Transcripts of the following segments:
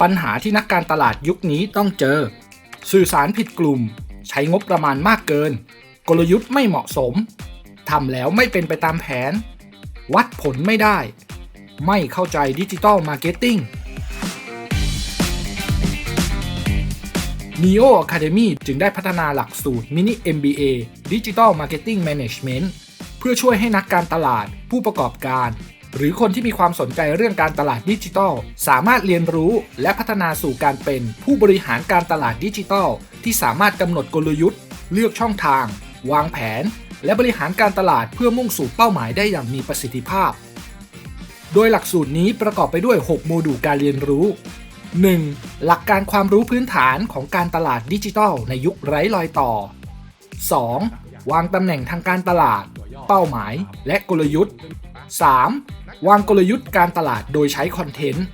ปัญหาที่นักการตลาดยุคนี้ต้องเจอ สื่อสารผิดกลุ่ม ใช้งบประมาณมากเกิน กลยุทธ์ไม่เหมาะสมทำแล้วไม่เป็นไปตามแผน วัดผลไม่ได้ ไม่เข้าใจดิจิ t a ลมาร์เก็ตติ้ง Neo Academy จึงได้พัฒนาหลักสูตร Mini MBA Digital Marketing Management เพื่อช่วยให้นักการตลาดผู้ประกอบการ หรือคนที่มีความสนใจเรื่องการตลาดดิจิทัล สามารถเรียนรู้และพัฒนาสู่การเป็นผู้บริหารการตลาดดิจิทัล ที่สามารถกำหนดกลยุทธ์ เลือกช่องทาง วางแผน และบริหารการตลาดเพื่อมุ่งสู่เป้าหมายได้อย่างมีประสิทธิภาพ โดยหลักสูตรนี้ประกอบไปด้วย 6 โมดูลการเรียนรู้ 1. หลักการความรู้พื้นฐานของการตลาดดิจิทัล ในยุคไร้รอยต่อ 2. วางตำแหน่งทางการตลาด เป้าหมาย และกลยุทธ์ 3. วางกลยุทธ์การตลาดโดยใช้คอนเทนต์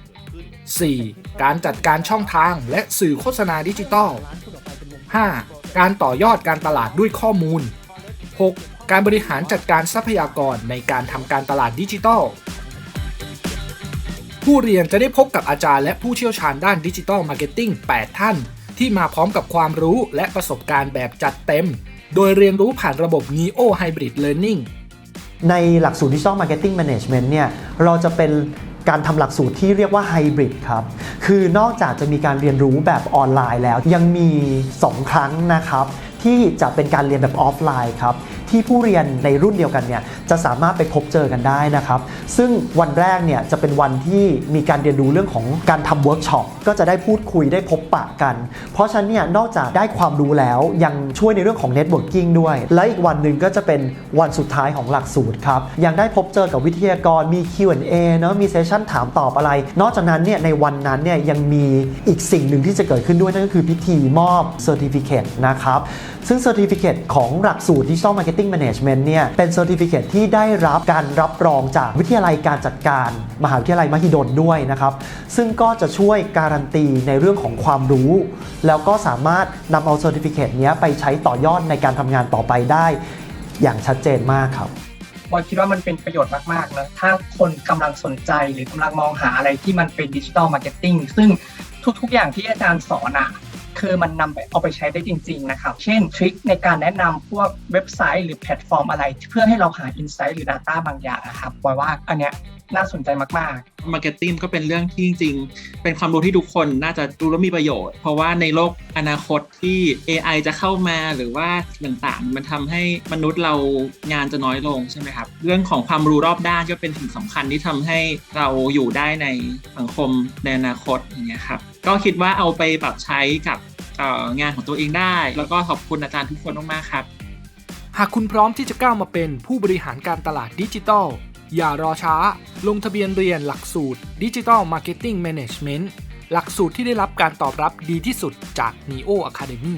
4. การจัดการช่องทางและสื่อโฆษณาดิจิทัล 5. การต่อยอดการตลาดด้วยข้อมูล 6. การบริหารจัดการทรัพยากรในการทำการตลาดดิจิทัลผู้เรียนจะได้พบกับอาจารย์และผู้เชี่ยวชาญด้านดิจิทัลมาร์เก็ตติ้ง 8 ท่าน ที่มาพร้อมกับความรู้และประสบการณ์แบบจัดเต็ม โดยเรียนรู้ผ่านระบบ Neo Hybrid Learning ในหลักสูตร Digital Marketing Management เนี่ยเราจะเป็นการทำหลักสูตรที่เรียกว่าไฮบริดครับ คือนอกจากจะมีการเรียนรู้แบบออนไลน์แล้วยังมี 2 ครั้งนะครับ ที่จะเป็นการเรียนแบบออฟไลน์ครับที่ผู้เรียนในรุ่นเดียวกันเนี่ยจะสามารถไปพบเจอกันได้นะครับ ซึ่งวันแรกเนี่ยจะเป็นวันที่มีการเรียนรู้เรื่องของการทำเวิร์กช็อปก็จะได้พูดคุยได้พบปะกัน เพราะฉะนั้นเนี่ยนอกจากได้ความรู้แล้วยังช่วยในเรื่องของเน็ตเวิร์กิ่งด้วย และอีกวันหนึ่งก็จะเป็นวันสุดท้ายของหลักสูตรครับยังได้พบเจอกับวิทยากรมี Q&A เนอะมีเซสชั่นถามตอบอะไร นอกจากนั้นเนี่ยในวันนั้นเนี่ยยังมีอีกสิ่งหนึ่งที่จะเกิดขึ้นด้วยนั่นก็คือพิธีมอบเซอร์ติฟิเคตนะครับ ซึ่ง Certificate ของหลักสูตร Digital Marketing Management เนี่ยเป็น Certificate ที่ได้รับการรับรองจากวิทยาลัยการจัดการ มหาวิทยาลัยมหิดลด้วยนะครับ ซึ่งก็จะช่วยการันตีในเรื่องของความรู้ แล้วก็สามารถนำเอา Certificate เนี้ยไปใช้ต่อยอดในการทำงานต่อไปได้ อย่างชัดเจนมากครับบอยคิดว่ามันเป็นประโยชน์มากๆนะถ้าคนกำลังสนใจหรือกำลังมองหาอะไรที่มันเป็นดิจิ t a ลมาร์เก็ตติ้งซึ่งทุกๆอย่างที่อาจารย์สอนอะ คือมันนำไปเอาไปใช้ได้จริง ๆ นะครับ เช่นทริคในการแนะนำพวกเว็บไซต์หรือแพลตฟอร์มอะไร เพื่อให้เราหาอินไซต์หรือ Data บางอย่างนะครับบอยว่าอันเนี้ยน่าสนใจมากๆ มาร์เก็ตติ้งก็เป็นเรื่องที่จริงๆเป็นความรู้ที่ทุกคนน่าจะรู้แล้วมีประโยชน์ เพราะว่าในโลกอนาคตที่ AI จะเข้ามาหรือว่าต่างๆ มันทำให้มนุษย์เรางานจะน้อยลงใช่ไหมครับ เรื่องของความรู้รอบด้านก็เป็นสิ่งสำคัญที่ทำให้เราอยู่ได้ในสังคมในอนาคตอย่างเงี้ยครับ ก็คิดว่าเอาไปปรับใช้กับงานของตัวเองได้ แล้วก็ขอบคุณอาจารย์ทุกคนมากๆครับ หากคุณพร้อมที่จะก้าวมาเป็นผู้บริหารการตลาดดิจิทัล อย่ารอช้า ลงทะเบียนเรียนหลักสูตร Digital Marketing Management หลักสูตรที่ได้รับการตอบรับดีที่สุดจาก Neo Academy